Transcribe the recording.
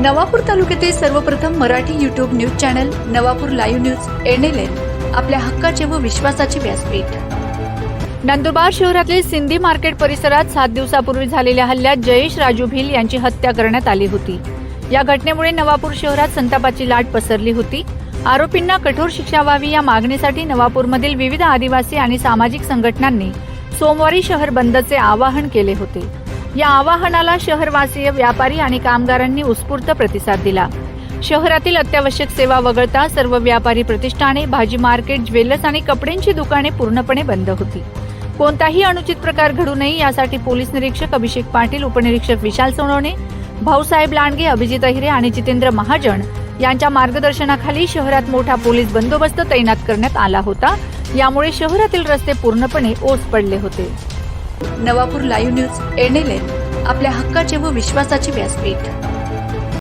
नवापूर तालुक्यातील सर्वप्रथम Marathi YouTube news channel Navapur live news NLN आपल्या हक्काचे व विश्वासाचे व्यासपीठ. नंदुरबार शहरातील सिंधी मार्केट परिसरात सात दिवसापूर्वी झालेल्या हल्ल्यात जयेश राजू भिल यांची हत्या करण्यात आली होती. या घटनेमुळे नवापूर शहरात संतापाची लाट पसरली होती. आरोपींना कठोर शिक्षा व्हावी या मागणीसाठी नवापूरमधील विविध आदिवासी आणि सामाजिक संघटनांनी सोमवारी शहर बंदचे आवाहन केले होते. या आवाहनाला शहरवासीय व्यापारी आणि कामगारांनी उत्स्फूर्त प्रतिसाद दिला. शहरातील अत्यावश्यक सेवा वगळता सर्व व्यापारी प्रतिष्ठाने भाजी मार्केट ज्वेलर्स आणि कपड्यांची दुकाने पूर्णपणे बंद होती. कोणताही अनुचित प्रकार घडू नये यासाठी पोलीस निरीक्षक अभिषेक पाटील उपनिरीक्षक विशाल सोनवणे भाऊसाहेब लांडगे अभिजित अहिरे आणि जितेंद्र महाजन यांच्या मार्गदर्शनाखाली शहरात मोठा पोलीस बंदोबस्त तैनात करण्यात आला होता. यामुळे शहरातील रस्ते पूर्णपणे ओस पडले होते. नवापूर लाईव्ह न्यूज एनएलएन आपल्या हक्काचे व विश्वासाचे व्यासपीठ.